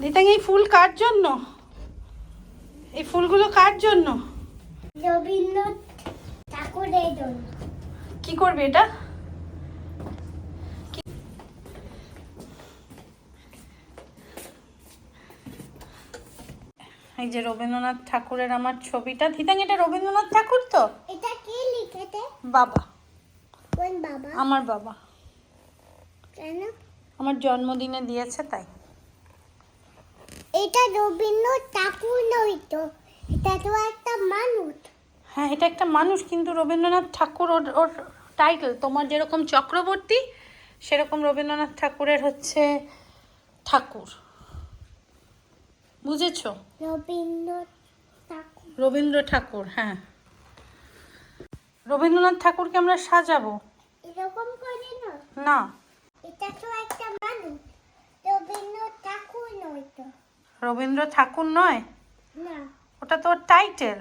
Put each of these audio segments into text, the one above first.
দিতাং এই ফুল কার জন্য? এই ফুলগুলো কার জন্য? রবীন্দ্রনাথ ঠাকুরের জন্য। কি করবে এটা? এই যে রবীন্দ্রনাথ ঠাকুরের আমার ছবিটা। দিতাং এটা রবীন্দ্রনাথ ঠাকুর তো? এটা কে লিখেছে? বাবা। কোন বাবা? আমার বাবা। কেন? আমার জন্মদিনে দিয়েছে তাই। এটা রবীন্দ্রনাথ ঠাকুর নয় তো এটা তো একটা মানুষ। হ্যাঁ এটা একটা মানুষ কিন্তু রবীন্দ্রনাথ ঠাকুর ওর ওর টাইটেল তোমার যেরকম চক্রবর্তী সেরকম রবীন্দ্রনাথ ঠাকুরের হচ্ছে ঠাকুর। বুঝেছ? রবীন্দ্রনাথ ঠাকুর। রবীন্দ্র ঠাকুর হ্যাঁ। রবীন্দ্রনাথ ঠাকুরকে আমরা সাজাবো। এরকম করে না? না। এটা তো একটা মানুষ রবীন্দ্রনাথ ঠাকুর নয় তো। রবীন্দ্র ঠাকুর নয়? ওটা তো ওর টাইটেল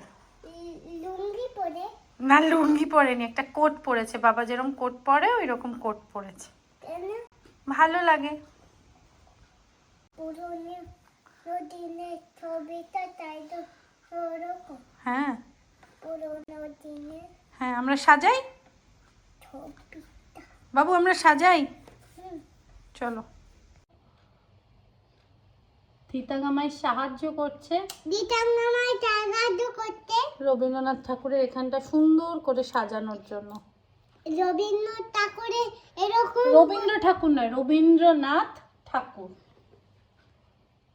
না লুঙ্গি পরেনি একটা কোট পরেছে। বাবা যেরকম কোট পরে ওই রকম কোট পরেছে। ভালো লাগে। হ্যাঁ। হ্যাঁ আমরা সাজাই? বাবু আমরা সাজাই? চলো। থিতা সাহায্য করছে। বিটাঙ্গামায় সাহায্য করতে রবীন্দ্রনাথ ঠাকুরের এখানটা সুন্দর করে সাজানোর জন্য। রবীন্দ্রনাথ ঠাকুরের এরকম রবীন্দ্র ঠাকুর নয় রবীন্দ্রনাথ ঠাকুর।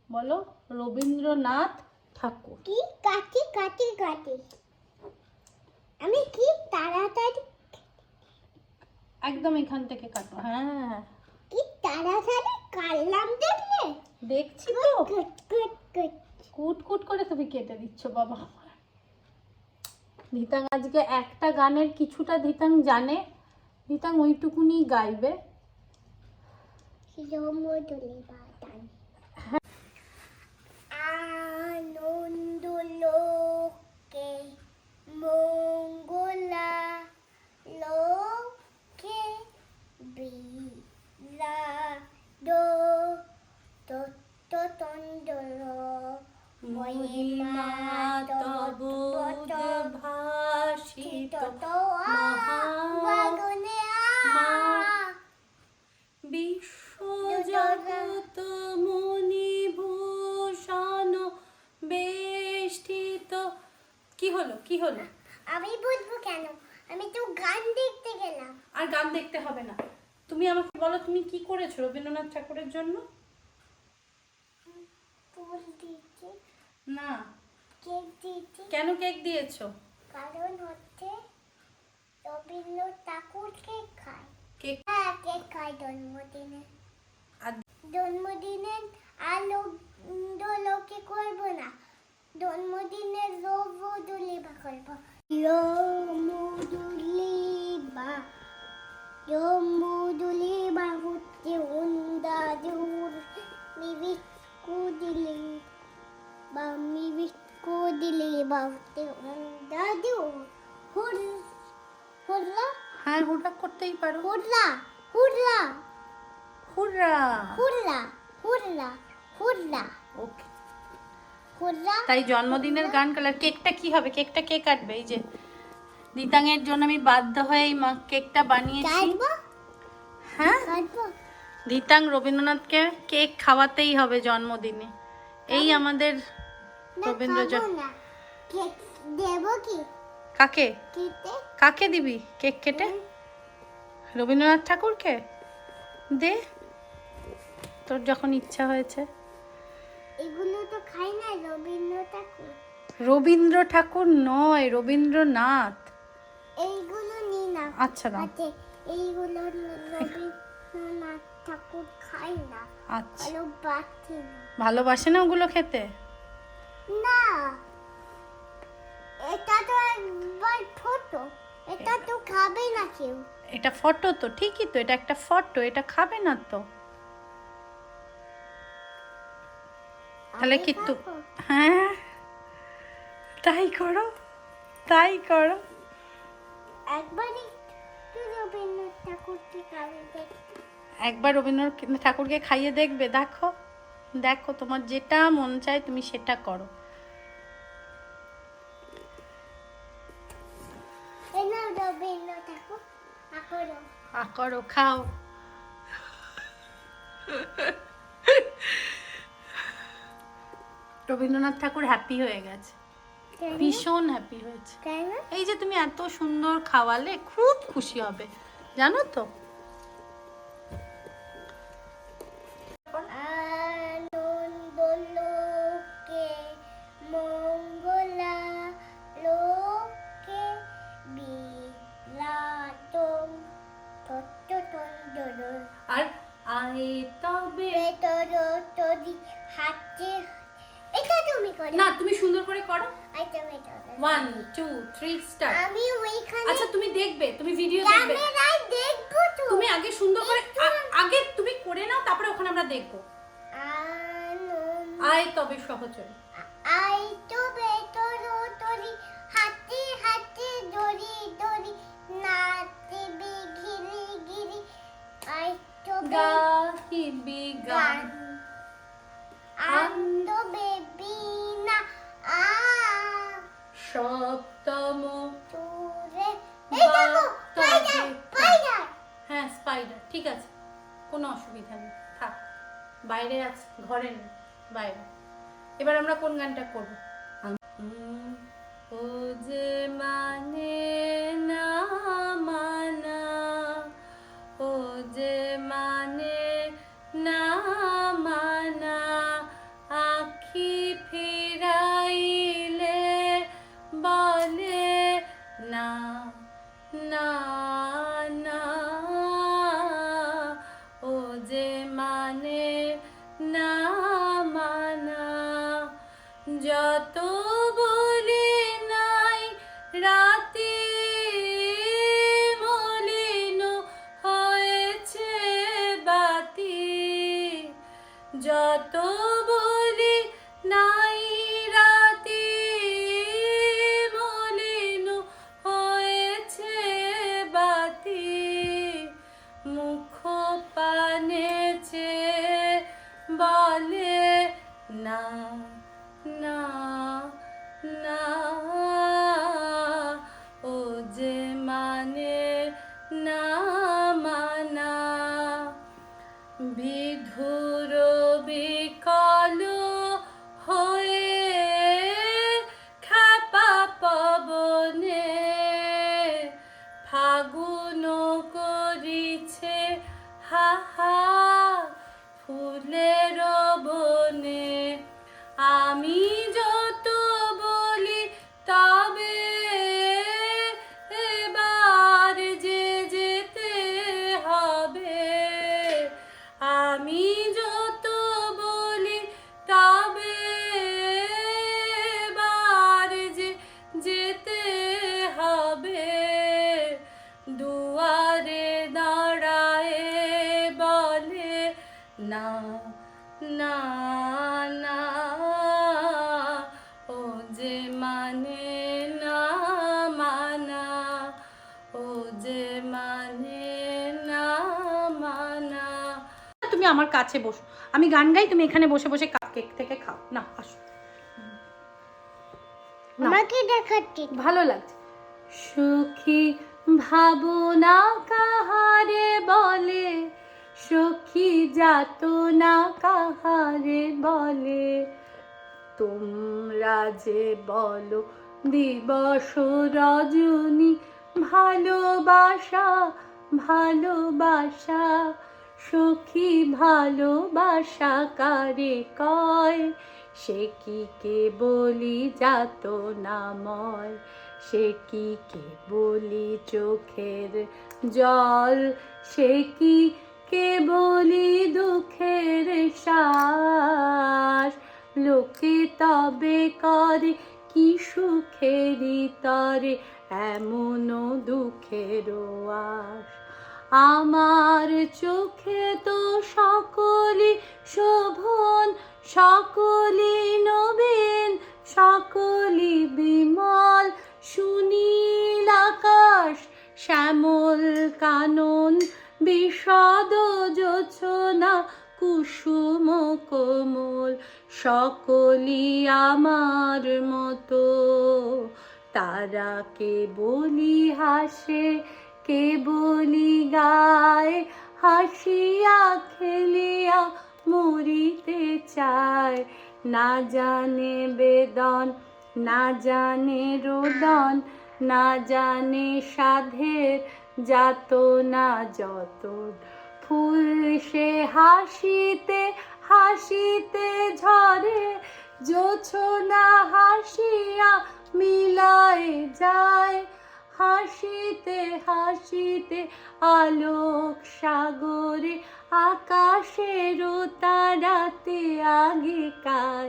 বলো রবীন্দ্রনাথ ঠাকুর। কি কাটি কাটি কাটি আমি কি তাড়াতাড়ি একদম এখান থেকে কাটো। হ্যাঁ। কি তাড়াতাড়ি কাটলাম দেখলে? দেখছি তো। কুট কুট করে তুমি কেটে দিচ্ছ বাবা আমার। ধিতাং আজকে একটা গানের কিছুটা ধিতাং জানে। ধিতাং ওইটুকুনি গাইবে। রমদলে বাতান হলো? কি হলো? আমি বুঝব কেন? আমি তো গান দেখতে গেলাম। আর গান দেখতে হবে না। তুমি আমাকে বলো তুমি কি করেছ রবীন্দ্রনাথ ঠাকুরের জন্য? ফুল দিয়েছি। না। কেক দিয়েছি। কেন কেক দিয়েছ? কারণ হচ্ছে রবীন্দ্রনাথ ঠাকুর কেক খায়। কেক? হ্যাঁ কেক খায় জন্মদিনে। আর জন্মদিনে আর লোকে করব না। জন্মদিনে রবদুলি বা করবো রমদুলি বা রমদুলি বা হচ্ছে উন্দাজুর মিবিস্কু দিলে বা মিবিস্কু দিলে বা হচ্ছে উন্দাজু হুর হুররা হ্যাঁ হুড়া করতেই পারো হুররা হুররা হুররা হুররা হুররা হুররা ওকে হুররা তাই জন্মদিনের গান কালার কেকটা কি হবে? কেকটা কে কাটবে? এই যে দিতাঙের জন্য আমি বাধ্য হয়ে এই মা- কেকটা বানিয়েছি। হ্যাঁ? দিতাং রবীন্দ্রনাথকে কেক খাওয়াতেই হবে জন্মদিনে। এই আমাদের রবীন্দ্র কাকে কাকে? দিবি কেক কেটে? রবীন্দ্রনাথ ঠাকুরকে? দে। তোর যখন ইচ্ছা হয়েছে। এগুলো তো খাই না রবীন্দ্র ঠাকুর রবীন্দ্র ঠাকুর নয় রবীন্দ্রনাথ। এইগুলো নি না। আচ্ছা দাও। আছে এইগুলো রবীন্দ্রনাথ ঠাকুর খাই না। আচ্ছা। ভালো না। ভালোবাসে না ওগুলো খেতে? না। এটা তো একবার ছোট এটা তো খাবে না কেউ। এটা ফটো তো ঠিকই তো এটা একটা ফটো এটা খাবে না তো। তাহলে আমি কি তু খাব। হ্যাঁ? তাই করো তাই করো। একবার রবীন্দ্রনাথ ঠাকুরকে খাইয়ে দেখবে দেখো। দেখো তোমার যেটা মন চায় তুমি সেটা করো। এই রবীন্দ্রনাথ ঠাকুর আঁকড়ো আ করো খাও। রবীন্দ্রনাথ ঠাকুর হ্যাপি হয়ে গেছে। ভীষণ হ্যাপি হয়েছে। এই যে তুমি এত সুন্দর খাওয়ালে খুব খুশি হবে। জানো তো? ওয়ান টু থ্রি স্টার্ট আমি ওইখানে আচ্ছা তুমি দেখবে তুমি ভিডিও দেখবে। ক্যামেরায় দেখব তো। তুমি আগে সুন্দর করে আগে তুমি করে নাও তারপরে ওখানে আমরা দেখব। আয় তবে সহচর। আই তো ভেতর তরি হাতে হাতে দড়ি দড়ি নাচবে ঘিরি ঘিরি আই তো গাহিবি গান গান। আনন্দ না আ সপ্তম হ্যাঁ স্পাইডার ঠিক আছে। কোনো অসুবিধা নেই থাক। বাইরে আছে ঘরে নেই বাইরে। এবার আমরা কোন গানটা করব? ও যে মানে তুমি আমার কাছে বসো। আমি গান গাই তুমি এখানে বসে বসে কেক থেকে খাও। না আসো। আমাকে দেখাচ্ছি। ভালো লাগছে। সুখী ভাবনা কাহারে বলে? সখী যাত না কাহারে বলে? তোমরা যে বলো দিবস রজনী ভালোবাসা ভালোবাসা। সখী ভালোবাসা কারে কয়? সে কি কে বলি যাত নাময় সে কি কে বলি চোখের জল? সে কি কে বলি দুঃখের শ্বাস? লোকে তবে করে কি সুখেরই তরে, এমনও দুঃখের আশ। আমার চোখে তো সকলি শোভন সকলি নবীন সকলি বিমল। সুনীল আকাশ, শ্যামল কানন বিশদ যোছনা, কুসুম কোমল সকলি আমার মতো। তারা কে বলি হাসে কে বলি গায়? হাসিয়া খেলিয়া মরিতে চায়। না জানে বেদন, না জানে রোদন, না জানে সাধের যাত না যত। ফুল সে হাসিতে হাসিতে ঝরে, জোছনা হাসিয়া মিলায় যায়। হাসিতে হাসিতে আলোক সাগরে আকাশের তারাতে আগেকার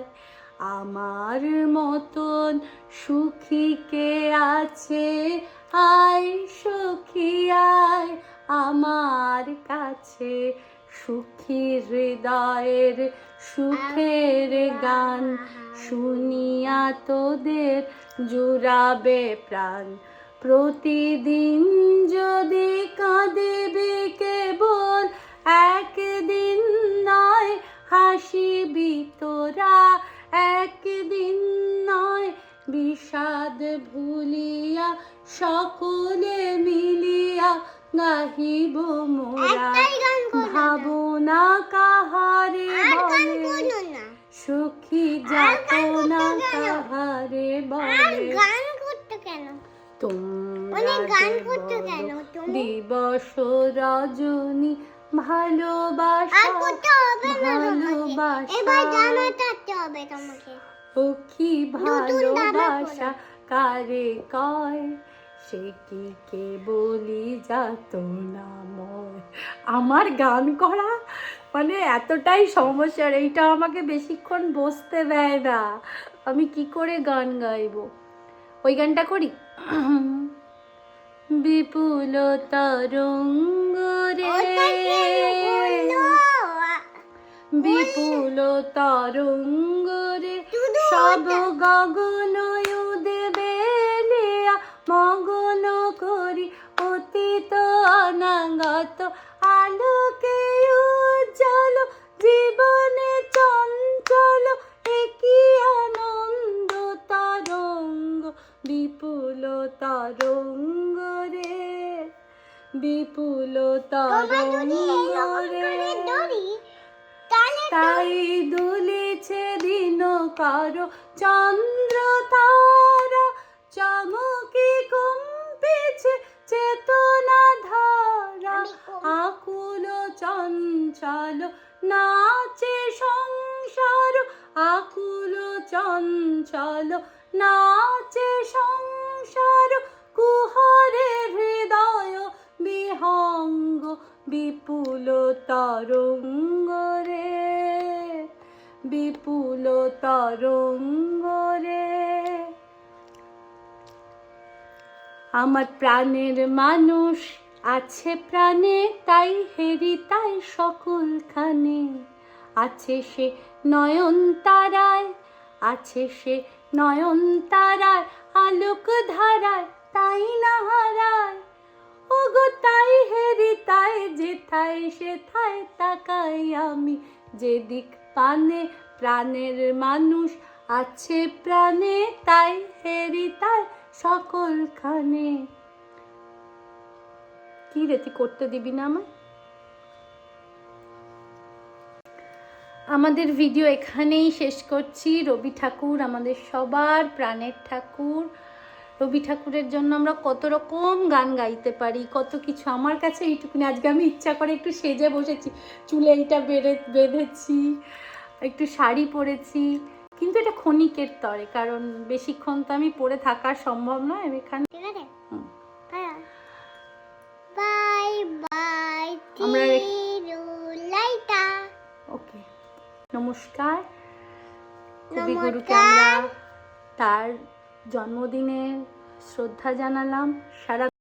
আমার মতন সুখী কে আছে? আয় সখী আয় আমার কাছে। সুখী হৃদয়ের সুখের গান শুনিয়া তোদের জুড়াবে প্রাণ। প্রতিদিন যদি কাঁদিবি কেবল একদিন নয় হাসিবি তোরা একদিন নয় বিষাদ ভুলিয়া সকলে মিলিয়া গাহিব মোরা। ভাবনা কাহারে বলে সুখী আর যাত না কাহারে বলে দিবস রজনী ভালোবাসা না ভালোবাসা। কি ভালোবাসা কারে কয়? সে কি কে বলি যাত নাময় আমার গান করা মানে এতটাই সমস্যার এইটা আমাকে বেশিক্ষণ বসতে দেয় না। আমি কি করে গান গাইবো? ওই গানটা করি। বিপুল তরঙ্গ রে? বিপুল তরঙ্গ রে সব ওটা- চঞ্চল নাচে সংসার, আকুল চঞ্চল। নাচে সংসার, কুহরে হৃদয় বিহঙ্গ, বিপুল তরঙ্গ রে। বিপুল তরঙ্গ রে। আমার প্রাণের মানুষ আছে প্রাণে, তাই হেরি, তাই সকলখানে আছে সে নয়ন তারায়, আছে সে নয়ন তারায়, আলোক ধারায়, তাই না হারায়। ওগো, তাই হেরি, তাই যেথায় সেথায় তাকাই আমি যেদিক পানে। প্রাণের মানুষ আছে প্রাণে, তাই হেরি, তাই সকলখানে কি রে, তুই করতে দিবি না আমার আমাদের ভিডিও এখানেই শেষ করছি। রবি ঠাকুর আমাদের সবার প্রাণের ঠাকুর। রবি ঠাকুরের জন্য আমরা কত রকম গান গাইতে পারি, কত কিছু আমার কাছে এইটুকুনি। আজকে আমি ইচ্ছা করে একটু সেজে বসেছি, চুলে এইটা বেড়ে বেঁধেছি, একটু শাড়ি পরেছি। কিন্তু এটা ক্ষণিকের তরে, কারণ বেশিক্ষণ তো আমি পরে থাকা সম্ভব নয় এখানে নমস্কার। কবিগুরুকে আমরা তার জন্মদিনে শ্রদ্ধা জানালাম। সারা